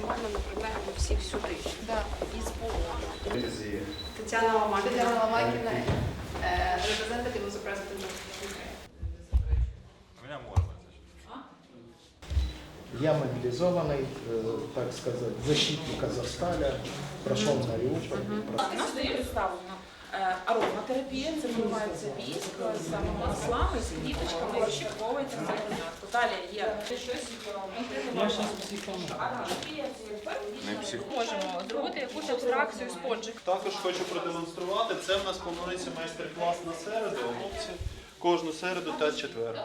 максимально направляємо всіх сюди. Да. І полону. Тетяна Тетяна Тетяна е. Меня можно, значит. Я мобилизованный, э, так сказать, защитник Азовсталя, прошел Мариуполь. про- У е, ароматерапія, це вмивається віск з маслами, з квіточками, розчерковується це понятно. Далі є щось це можемо зробити якусь абстракцію спонжик. Також хочу продемонструвати. Це в нас планується майстер-клас на середу, хлопці. Кожну середу та четвер.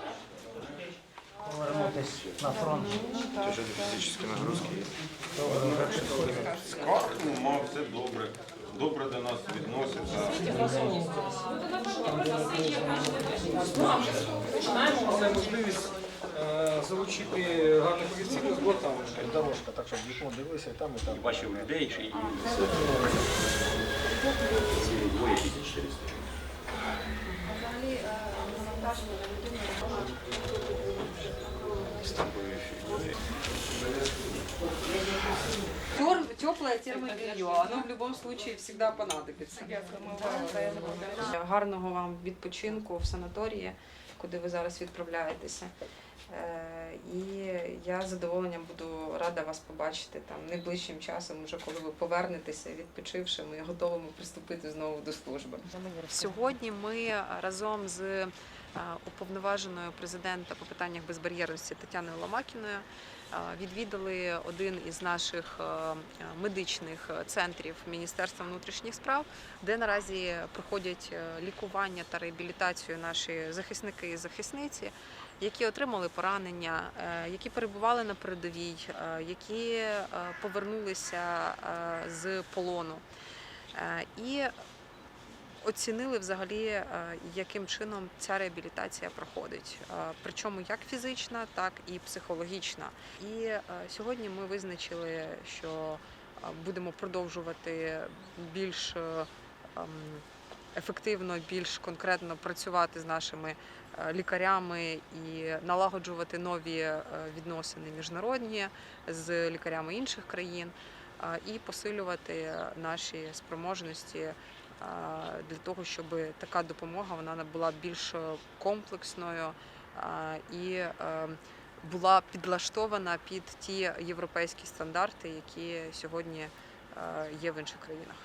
Повернутись на фронт. Тяжелі фізичні нагрузки є. Скажемо, все добре. Добре до нас відносяться. Це можливість е, залучити гарних фахівців з бортами. Дорожка, так щоб вікно дивилися, і там і там. бачив людей і ці двоє тисяч 400. Взагалі, е, навантаження на людину. Теплое термобелье, оно в любом случае всегда понадобится. Гарного вам відпочинку в санаторії, куди ви зараз відправляєтеся. Е, І я з задоволенням буду рада вас побачити там найближчим часом, вже коли ви повернетеся відпочившими і готовими приступити знову до служби. Сьогодні ми разом з уповноваженою президента по питаннях безбар'єрності Тетяною Ломакіною е, відвідали один із наших е, медичних центрів Міністерства внутрішніх справ, де наразі проходять е, лікування та реабілітацію наші захисники і захисниці, які отримали поранення, е, які перебували на передовій, е, які е, повернулися е, з полону. Е, І оцінили взагалі, е, яким чином ця реабілітація проходить, Е, причому як фізична, так і психологічна. І е, сьогодні ми визначили, що будемо продовжувати більш ем, ефективно, більш конкретно працювати з нашими лікарями і налагоджувати нові відносини міжнародні з лікарями інших країн і посилювати наші спроможності для того, щоб така допомога вона була більш комплексною і е, була підлаштована під ті європейські стандарти, які сьогодні е, є в інших країнах.